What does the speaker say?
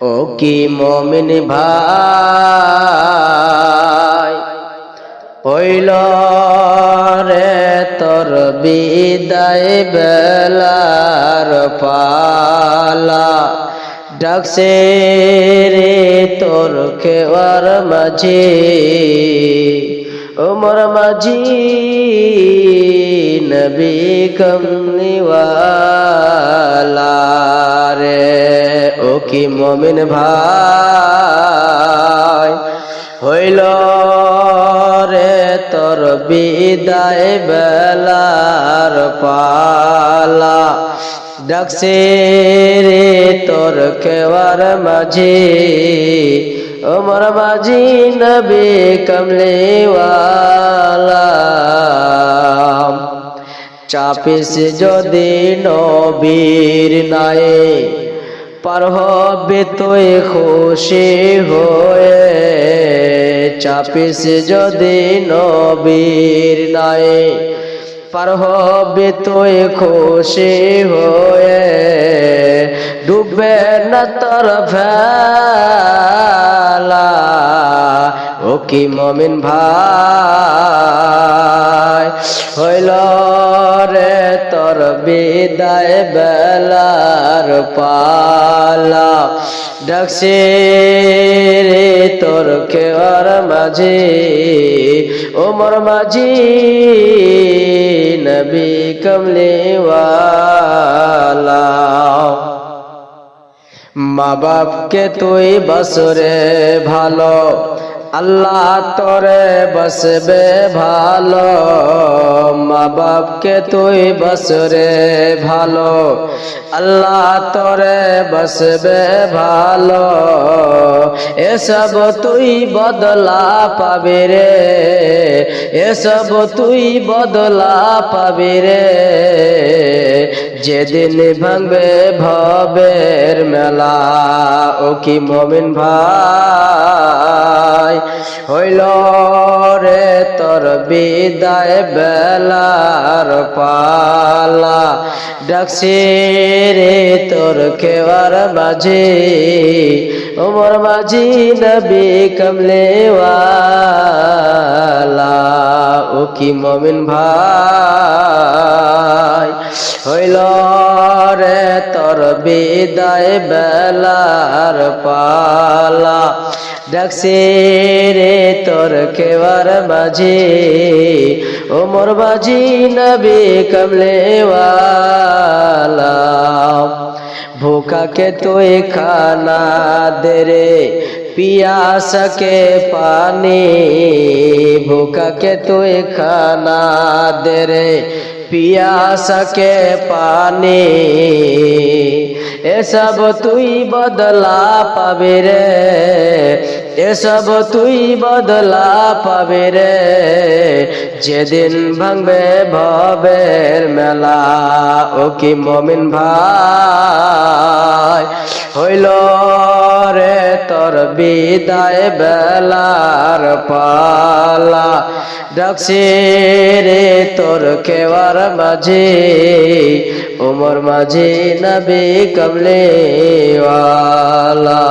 ও কি মমিন ভাই? হইল রে তোর বিদায় বেলার পালা। ডাকছে রে তোর খেওয়ার মাঝে। ওমর মাঝি, নবী কমনিওয়ালা রে। কি মমিন ভাই? হইল রে তোর বিদায় বেলার পালা। ডাকছে রে তোর কেওয়ার মাঝে। ওমর মাঝি নবী কমলেওয়ালা। চাপিস যদি নবীর নায়ে। পার হবে তো খুশি হয়ে। চাপিস যদি নবীর নাই পার হবে তো খুশি হয়ে। ডুববে না তোর ও কি মমিন ভাই? হইল রে তোর বিদায় বেলার পালা। ডাকছে রে তোর কেওয়ার মাঝে ওমর মাঝি, নবী কমলেওয়ালা। মা বাপকে তুই বসরে ভালো আল্লাহ তরে বসবে ভালো মা বাপকে তুই বসরে ভালো। আল্লাহ তরে বসবে ভালো এসব তুই বদলা পাবি রে, এসব তুই বদলা পাবি রে। যেদিন ভাঙবে ভবের মেলা, ও কি মমিন ভাই? হইল রে তোর বিদায় বেলার পালা, ডাকছে রে তোর কেওয়ার মাঝে, ওমর মাঝি নবী কমলে ও কি মমিন ভাই? হইল রে তর বিদায় বেলার পালা ডাকছে রে তোর কেবার মাঝে, ও মোর বাজি নবী কমলে ভোকাকে তুই খানা দে রে पियास के पानी भूखा के तो खाना दे रे पियास के पानी এসব তুই বদলা পাবে রে এসব তুই বদলা পাবে রে যেদিন ভাঙবে ভবের মেলা ও কি মমিন ভাই হইল রে তোর বিদায় বেলার পালা। ডাকছি রে তোর কেওয়ার মাঝে, উমর মাঝে নবী কমলে ওয়ালা